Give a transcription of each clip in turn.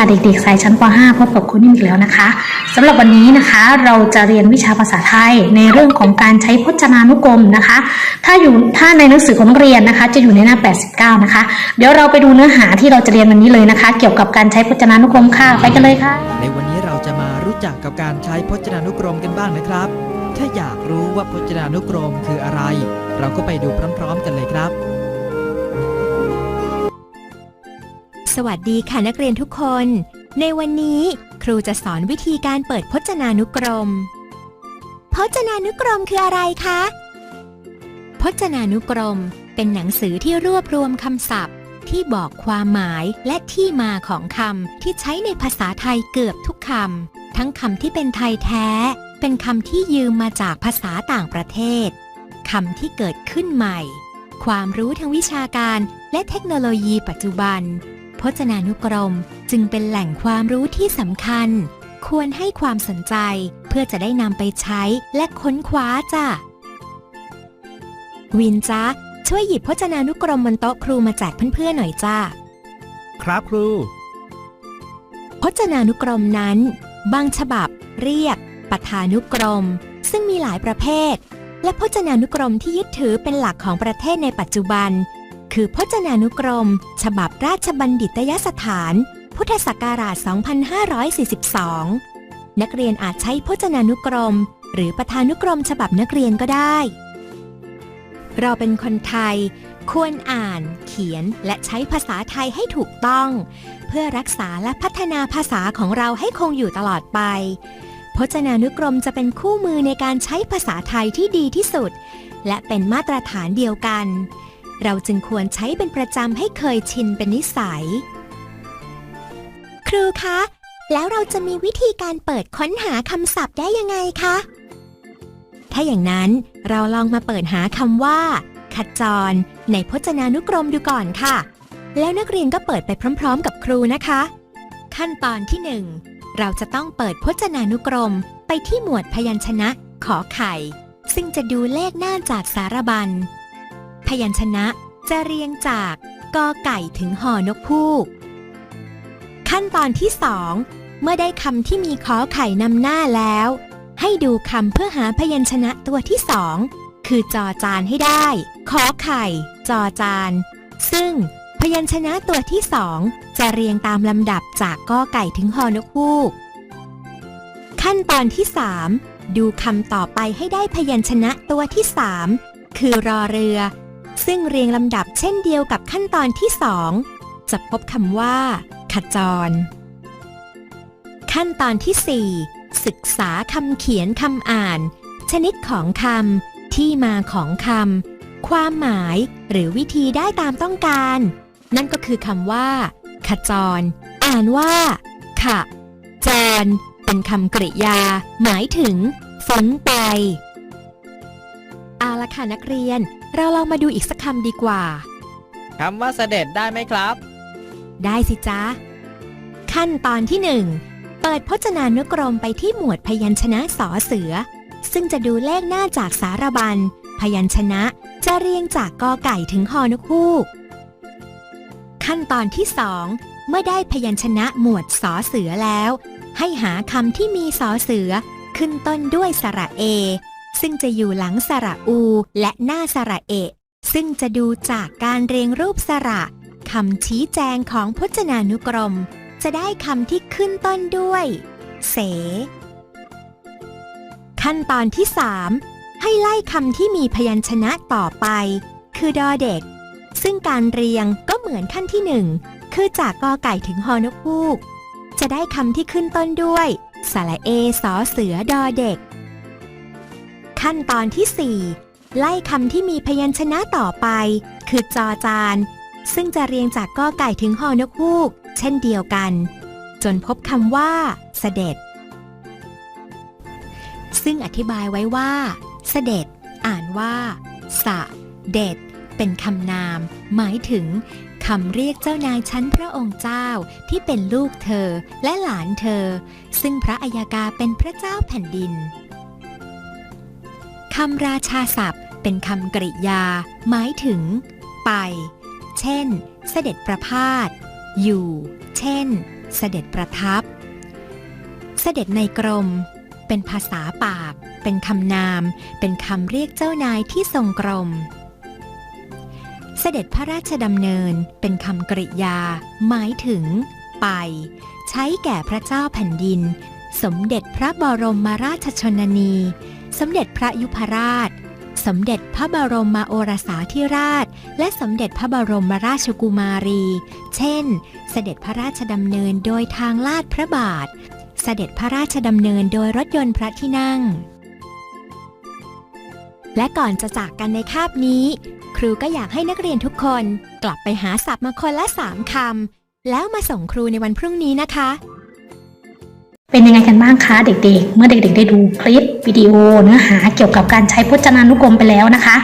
ค่ะเด็กๆ สายชั้นป .5 พบกับคุณนิ่มอีกแล้วนะคะสำหรับวันนี้นะคะเราจะเรียนวิชาภาษาไทยในเรื่องของการใช้พจนานุกรมนะคะ ถ้าอยู่ถ้าในหนังสือของนักเรียนนะคะ จะอยู่ในหน้า 89 นะคะ เดี๋ยวเราไปดูเนื้อหาที่เราจะเรียนวันนี้เลยนะคะ เกี่ยวกับการใช้พจนานุกรมค่ะไปกันเลยค่ะ ในวันนี้เราจะมารู้จักกับการใช้พจนานุกรมกันบ้างนะครับ ถ้าอยากรู้ว่าพจนานุกรมคืออะไร เราก็ไปดูพร้อม ๆ กันเลยครับ สวัสดีค่ะนักเรียนทุกคน ในวันนี้ครูจะสอนวิธีการเปิดพจนานุกรม พจนานุกรมคืออะไรคะ พจนานุกรม เป็นหนังสือที่รวบรวมคำศัพท์ ที่บอกความหมายและที่มาของคำที่ใช้ในภาษาไทยเกือบทุกคำทั้งคำที่เป็นไทยแท้ เป็นคำที่ยืมมาจากภาษาต่างประเทศคำที่เกิดขึ้นใหม่ ความรู้ทางวิชาการและเทคโนโลยีปัจจุบัน พจนานุกรม จึงเป็นแหล่งความรู้ที่สำคัญ ควรให้ความสนใจเพื่อจะได้นำไปใช้และค้นคว้าจ้ะ วินจ้าช่วยหยิบพจนานุกรมบนโต๊ะครูมาแจกเพื่อนๆหน่อยจ้า ครับครู พจนานุกรมนั้น บางฉบับเรียกปทานุกรม ซึ่งมีหลายประเภท และพจนานุกรมที่ยึดถือเป็นหลักของประเทศในปัจจุบัน คือพจนานุกรม ฉบับราชบัณฑิตยสถาน พุทธศักราช 2542 นักเรียนอาจใช้พจนานุกรม หรือประธานุกรมฉบับนักเรียนก็ได้ เราเป็นคนไทย ควรอ่าน เขียนและใช้ภาษาไทยให้ถูกต้อง เพื่อรักษาและพัฒนาภาษาของเราให้คงอยู่ตลอดไปพจนานุกรมจะเป็นคู่มือในการใช้ภาษาไทยที่ดีที่สุด และเป็นมาตรฐานเดียวกัน เราจึงควรใช้เป็นประจำให้เคยชินเป็นนิสัย ครูคะ แล้วเราจะมีวิธีการเปิดค้นหาคำศัพท์ได้ยังไงคะ ถ้าอย่างนั้นเราลองมาเปิดหาคำว่า ขจร ในพจนานุกรมดูก่อนค่ะ แล้วนักเรียนก็เปิดไปพร้อม ๆ กับครูนะคะ ขั้นตอนที่หนึ่งเราจะต้องเปิดพจนานุกรมไปที่หมวดพยัญชนะ ขอไข่ ซึ่งจะดูเลขหน้าจากสารบัญ พยัญชนะจะเรียงจากกอไก่ถึงหอนกพูก ขั้นตอนที่สองเมื่อได้คำที่มีขอไข่นำหน้าแล้ว ให้ดูคำเพื่อหาพยัญชนะตัวที่สองคือจอจานให้ได้ ขอไข่ จอจาน ซึ่งพยัญชนะตัวที่สองจะเรียงตามลำดับจากกอไก่ถึงฮอนกฮูก ขั้นตอนที่3ดูคำต่อไปให้ได้พยัญชนะตัวที่3คือรอเรือ ซึ่งเรียงลำดับเช่นเดียวกับขั้นตอนที่2จะพบคำว่า ขจร ขั้นตอนที่4ศึกษาคำเขียนคำอ่าน ชนิดของคำที่มาของคำความหมายหรือวิธีได้ตามต้องการ นั่นก็คือคำว่า ขจร อ่านว่า ขะจร เป็นคำกริยา หมายถึงฝนไป เอาละค่ะนักเรียน เราลองมาดูอีกสักคำดีกว่า คำว่าเสด็จได้ไหมครับ ได้สิจ๊ะ ขั้นตอนที่หนึ่งเปิดพจนานุกรมไปที่หมวดพยัญชนะสอเสือ ซึ่งจะดูเลขหน้าจากสารบัญ พยัญชนะจะเรียงจากกอไก่ถึงฮอนกฮูก ขั้นตอนที่สองเมื่อได้พยัญชนะหมวดสอเสือแล้ว ให้หาคำที่มีสอเสือ ขึ้นต้นด้วยสระเอ ซึ่งจะอยู่หลังสระอู และหน้าสระเอะซึ่งจะดูจากการเรียงรูปสระคำชี้แจงของพจนานุกรม จะได้คำที่ขึ้นต้นด้วย เส ขั้นตอนที่ 3 ให้ไล่คำที่มีพยัญชนะต่อไป คือดอเด็ก ซึ่งการเรียงก็เหมือนขั้นที่หนึ่งคือจากกอไก่ถึงฮอนกฮูก จะได้คำที่ขึ้นต้นด้วย สระเอสอเสือดอเด็ก ขั้นตอนที่ 4 ไล่คำที่มีพยัญชนะต่อไป คือจอจาน ซึ่งจะเรียงจากกอไก่ถึงฮอนกฮูก เช่นเดียวกัน จนพบคำว่า เสด็จ ซึ่งอธิบายไว้ว่า เสด็จ อ่านว่า สะ เด็ด เป็นคำนาม หมายถึงคำเรียกเจ้านายชั้นพระองค์เจ้าที่เป็นลูกเธอและหลานเธอ ซึ่งพระอัยกาเป็นพระเจ้าแผ่นดิน คำราชาศัพท์ เป็นคำกริยา หมายถึง ไป เช่น เสด็จประพาส อยู่ เช่น เสด็จประทับ เสด็จในกรม เป็นภาษาปาก เป็นคำนาม เป็นคำเรียกเจ้านายที่ทรงกรม เสด็จพระราชดำเนิน เป็นคำกริยา หมายถึง ไป ใช้แก่พระเจ้าแผ่นดิน สมเด็จพระบรมมาราชชนนี สมเด็จพระยุพราช สมเด็จพระบรมโอรสาธิราช และสมเด็จพระบรมราชกุมารี เช่น เสด็จพระราชดำเนินโดยทางลาดพระบาท เสด็จพระราชดำเนินโดยรถยนต์พระที่นั่ง และก่อนจะจากกันในคาบนี้ ครูก็อยากให้นักเรียนทุกคน กลับไปหาศัพท์มาคนละสามคำแล้วมาส่งครูในวันพรุ่งนี้นะคะ เป็นยังไงกันบ้างคะเด็กๆ เมื่อเด็กๆ ได้ดูคลิปวิดีโอเนื้อหาเกี่ยวกับการใช้พจนานุกรมไปแล้วนะคะ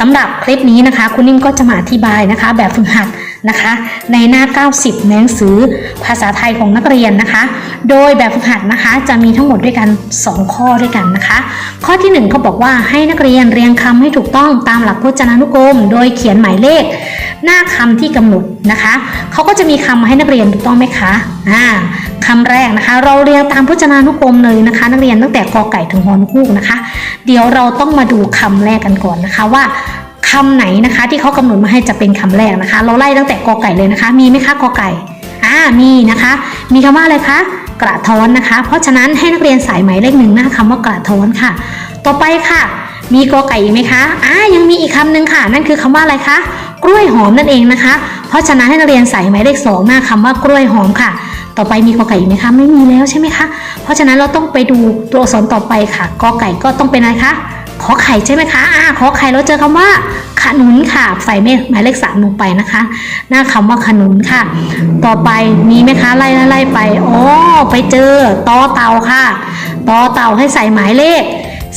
สำหรับคลิปนี้นะคะ คุณนิ่มก็จะมาอธิบายนะคะ แบบฝึกหัดนะคะ ในหน้า 90ในหนังสือภาษาไทยของนักเรียนนะคะ โดยแบบฝึกหัดนะคะ จะมีทั้งหมดด้วยกัน 2 ข้อด้วยกันนะคะ ข้อที่ 1 เขาบอกว่าให้นักเรียนเรียงคำให้ถูกต้องตามหลักพจนานุกรม โดยเขียนหมายเลข หน้าคำที่กำหนดนะคะเขาก็จะมีคำมาให้นักเรียนถูกต้องไหมคะอ่าคำแรกนะคะ เราเรียงตามพจนานุกรมเลยนะคะ นักเรียนตั้งแต่กอไก่ถึงฮอนฮูกนะคะ เดี๋ยวเราต้องมาดูคำแรกกันก่อนนะคะว่า คำไหนนะคะ ที่เขากำหนดมาให้จะเป็นคำแรกนะคะ เราไล่ตั้งแต่กอไก่เลยนะคะ มีไหมคะกอไก่อ่ามีนะคะ มีคำว่าอะไรคะกระท้อนนะคะ เพราะฉะนั้นให้นักเรียนใส่หมายเลขหนึ่งหน้าคำว่ากระท้อนค่ะ ต่อไปค่ะ มีกอไก่อีกไหมคะอ่ายังมีอีกคำหนึ่งค่ะ นั่นคือคำว่าอะไรคะกล้วยหอมนั่นเองนะคะ เพราะฉะนั้นให้นักเรียนใส่หมายเลขสองหน้าคำว่ากล้วยหอมค่ะ ต่อไปมีกอไก่อีกไหมคะไม่มีแล้วใช่ไหมคะ เพราะฉะนั้นเราต้องไปดูตัวอักษรต่อไปค่ะกอไก่ก็ต้องเป็นอะไรคะ ขอไข่ใช่ไหมคะอ่าขอไข่เราเจอคำว่าขนุนค่ะ ใส่หมายเลขสามลงไปนะคะ หน้าคำว่าขนุนค่ะ ต่อไปมีไหมคะไล่ไล่ไปอ๋อไปเจอตอเต่าค่ะตอเต่าให้ใส่หมายเลข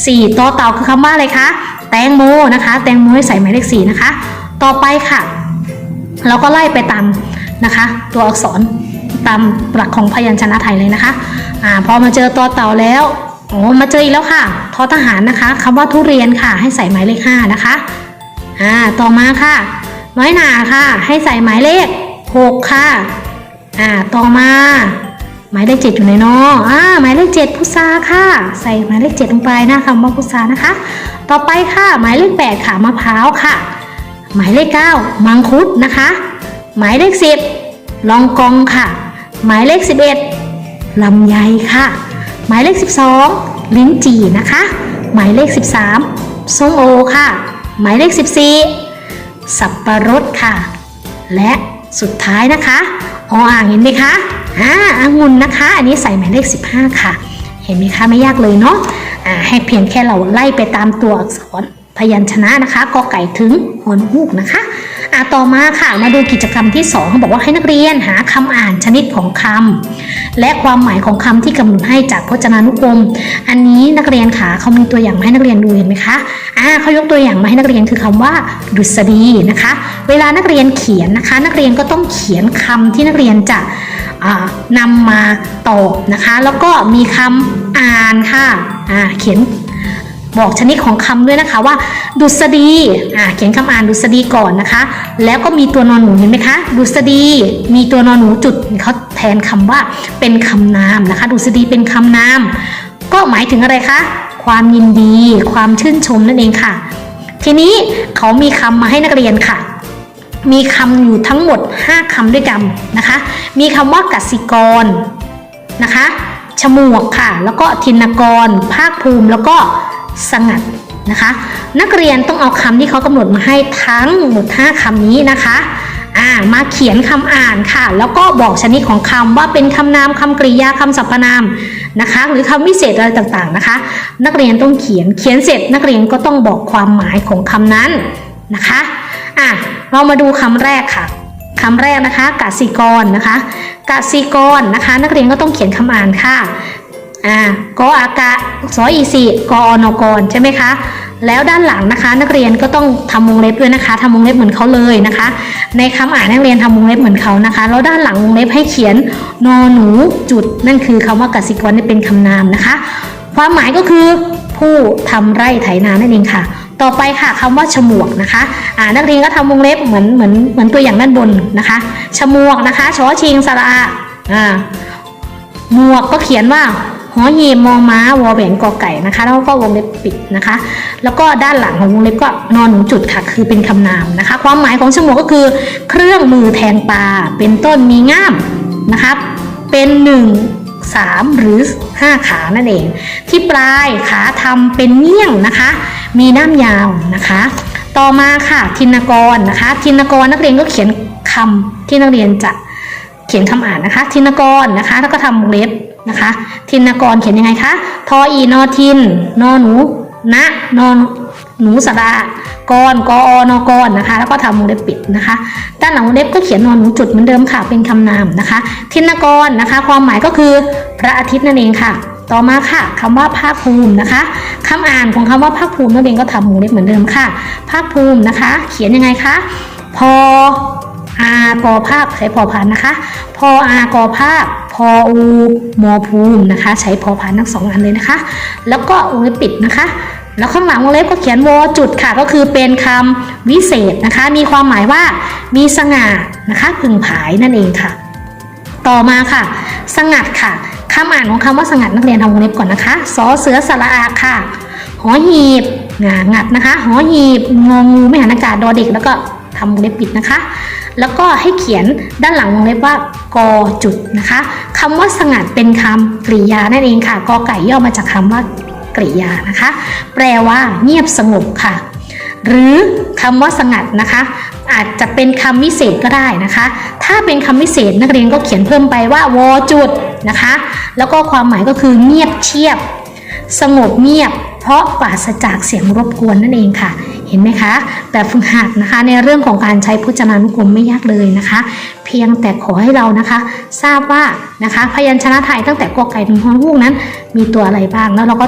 สี่ตอเต่าคือคำว่าอะไรคะแตงโมนะคะ แตงโมให้ใส่หมายเลขสี่นะคะ ต่อไปค่ะ เราก็ไล่ไปตามนะคะ ตัวอักษรตามหลักของพยัญชนะไทยเลยนะคะอ่าพอมาเจอตัวเต่าแล้ว โอ้มาเจออีกแล้วค่ะทอทหารนะคะคำว่าทุเรียนค่ะ ให้ใส่หมายเลขห้านะคะอ่าต่อมาค่ะ น้อยหนาค่ะ ให้ใส่หมายเลขหกค่ะอ่าต่อมา หมายเลขเจ็ดอยู่ในนออ่าหมายเลขเจ็ดพุทราค่ะ ใส่หมายเลขเจ็ดลงไปน้าคำว่าพุทรานะคะ ต่อไปค่ะ หมายเลขแปดค่ะมะพร้าวค่ะ หมายเลข9มังคุดนะคะ หมายเลข10ลองกองค่ะ หมายเลข11ลำไยค่ะ หมายเลข 12 ลิ้นจี่นะคะ หมายเลข 13 ส้มโอค่ะ หมายเลข 14 สับปะรดค่ะ และสุดท้ายนะคะออ่างเห็นไหมคะอ่าองุ่นนะคะ อันนี้ใส่หมายเลข 15 ค่ะ เห็นไหมคะไม่ยากเลยเนาะอ่าให้เพียงแค่เราไล่ไปตามตัวอักษรพยัญชนะนะคะกอไก่ถึงหอนฮูกนะคะ ต่อมาค่ะ มาดูกิจกรรมที่2เขาบอกว่าให้นักเรียนหาคำอ่านชนิดของคำและความหมายของคำที่กำหนดให้จากพจนานุกรม อันนี้นักเรียนค่ะเขามีตัวอย่างมาให้นักเรียนดูเห็นไหมคะอ่าเขายกตัวอย่างมาให้นักเรียนคือคำว่า ดุษฎีนะคะ เวลานักเรียนเขียนนะคะ นักเรียนก็ต้องเขียนคำที่นักเรียนจะอ่านำมาตอบนะคะ แล้วก็มีคำอ่านค่ะเขียน บอกชนิดของคำด้วยนะคะว่า ดุษฎีอ่าเขียนคำอ่านดุษฎีก่อนนะคะ แล้วก็มีตัวนอนหนูเห็นไหมคะ ดุษฎีมีตัวนอนหนูจุดเขาแทนคำว่าเป็นคำนามนะคะ ดุษฎีเป็นคำนาม ก็หมายถึงอะไรคะ ความยินดี ความชื่นชมนั่นเองค่ะ ทีนี้เขามีคำมาให้นักเรียนค่ะ มีคำอยู่ทั้งหมด 5คำด้วยกันนะคะ มีคำว่ากสิกรนะคะฉมวกค่ะ แล้วก็ทินกร ภาคภูมิแล้วก็ สงัดนะคะ นักเรียนต้องเอาคำที่เขากำหนดมาให้ทั้งหมด 5คำนี้นะคะอ่ามาเขียนคำอ่านค่ะ แล้วก็บอกชนิดของคำว่าเป็นคำนามคำกริยาคำสรรพนามนะคะ หรือคำวิเศษอะไรต่างๆนะคะ นักเรียนต้องเขียนเขียนเสร็จ นักเรียนก็ต้องบอกความหมายของคำนั้นนะคะอะเรามาดูคำแรกค่ะคำแรกนะคะกสิกรนะคะกสิกรนะคะ นักเรียนก็ต้องเขียนคำอ่านค่ะ อ่ากออากะสออีสีกออนกรใช่ไหมคะ แล้วด้านหลังนะคะ นักเรียนก็ต้องทำวงเล็บด้วยนะคะทำวงเล็บเหมือนเขาเลยนะคะ ในคำอ่านนักเรียนทำวงเล็บเหมือนเขานะคะ แล้วด้านหลังวงเล็บให้เขียนนอหนูจุด นั่นคือคำว่ากสิกรนี่เป็นคำนามนะคะ ความหมายก็คือผู้ทำไร่ไถนานั่นเองค่ะต่อไปค่ะคำว่าฉมวกนะคะอ่านักเรียนก็ทำวงเล็บเหมือนเหมือนเหมือนตัวอย่างด้านบนนะคะฉมวกนะคะชอชิงสระอาอ่าหมวกก็เขียนว่า หอหีบมอม้าวอแหวนกอไก่นะคะ แล้วก็วงเล็บปิดนะคะ แล้วก็ด้านหลังของวงเล็บก็นอนหนูจุดค่ะ คือเป็นคำนามนะคะ ความหมายของฉมวกก็คือ เครื่องมือแทงปลาเป็นต้นมีง่ามนะครับเป็นหนึ่งสามหรือห้าขานั่นเอง ที่ปลายขาทำเป็นเงี้ยงนะคะ มีด้ามยาวนะคะ ต่อมาค่ะทินกรนะคะ ทินกรนักเรียนก็เขียนคำที่นักเรียนจะเขียนคำอ่านนะคะ ทินกรนะคะ แล้วก็ทำวงเล็บ นะคะ ทินกรเขียนยังไงคะ ทออีนอทิน นอหนู นะนอนหนูสระกรกอนกรนะคะ แล้วก็ทำวงเล็บปิดนะคะ ด้านหลังวงเล็บก็เขียนนอนหนูจุดเหมือนเดิมค่ะ เป็นคำนามนะคะ ทินกรนะคะ ความหมายก็คือพระอาทิตย์นั่นเองค่ะต่อมาค่ะคำว่าภาคภูมินะคะคำอ่านของคำว่าภาคภูมินั่นเองก็ทำวงเล็บเหมือนเดิมค่ะ ภาคภูมินะคะ เขียนยังไงคะพออากอภาพใช้พอพานนะคะ พออากอภาพพ ออูมอภูมินะคะ ใช้พอพานทั้งสองอันเลยนะคะ แล้วก็วงเล็บปิดนะคะ แล้วข้างหลังวงเล็บก็เขียนวอจุดค่ะ ก็คือเป็นคำวิเศษนะคะ มีความหมายว่ามีสง่านะคะพึงผายนั่นเองค่ะ ต่อมาค่ะ สงัดค่ะคำอ่านของคำว่าสงัดนักเรียนทำวงเล็บก่อนนะคะสอเสือสระอาค่ะ หอหีบงางัดนะคะ หอหีบงองูไม่หันอากาศดอเด็กแล้วก็ทำวงเล็บปิดนะคะ แล้วก็ให้เขียนด้านหลังวงเล็บว่ากอจุดนะคะ คำว่าสงัดเป็นคำกริยานั่นเองค่ะกอไก่ย่อมาจากคำว่ากริยานะคะ แปลว่า เงียบสงบค่ะ หรือคำว่าสงัดนะคะ อาจจะเป็นคำวิเศษก็ได้นะคะ ถ้าเป็นคำวิเศษนักเรียนก็เขียนเพิ่มไปว่าวอจุดนะคะ แล้วก็ความหมายก็คือเงียบเชียบ สงบเงียบ เพราะปราศจากเสียงรบกวนนั่นเองค่ะ เห็นไหมคะ แบบฝึกหัดนะคะ ในเรื่องของการใช้พจนานุกรมไม่ยากเลยนะคะ พียงแต่ขอให้เรานะคะ ทราบว่านะคะพยัญชนะไทยตั้งแต่กอไก่ถึงฮอนฮูกนั้น มีตัวอะไรบ้างแล้วเราก็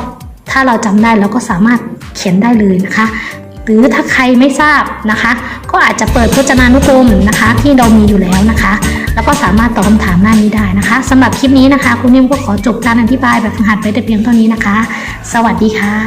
ถ้าเราจำได้เราก็สามารถเขียนได้เลยนะคะหรือถ้าใครไม่ทราบนะคะ ก็อาจจะเปิดพจนานุกรมนะคะ ที่เรามีอยู่แล้วนะคะ แล้วก็สามารถตอบคำถามหน้านี้ได้นะคะสำหรับคลิปนี้นะคะ คุณนิ่มก็ขอจบการอธิบายแบบฝึกหัดไปแต่เพียงเท่านี้นะคะ สวัสดีค่ะ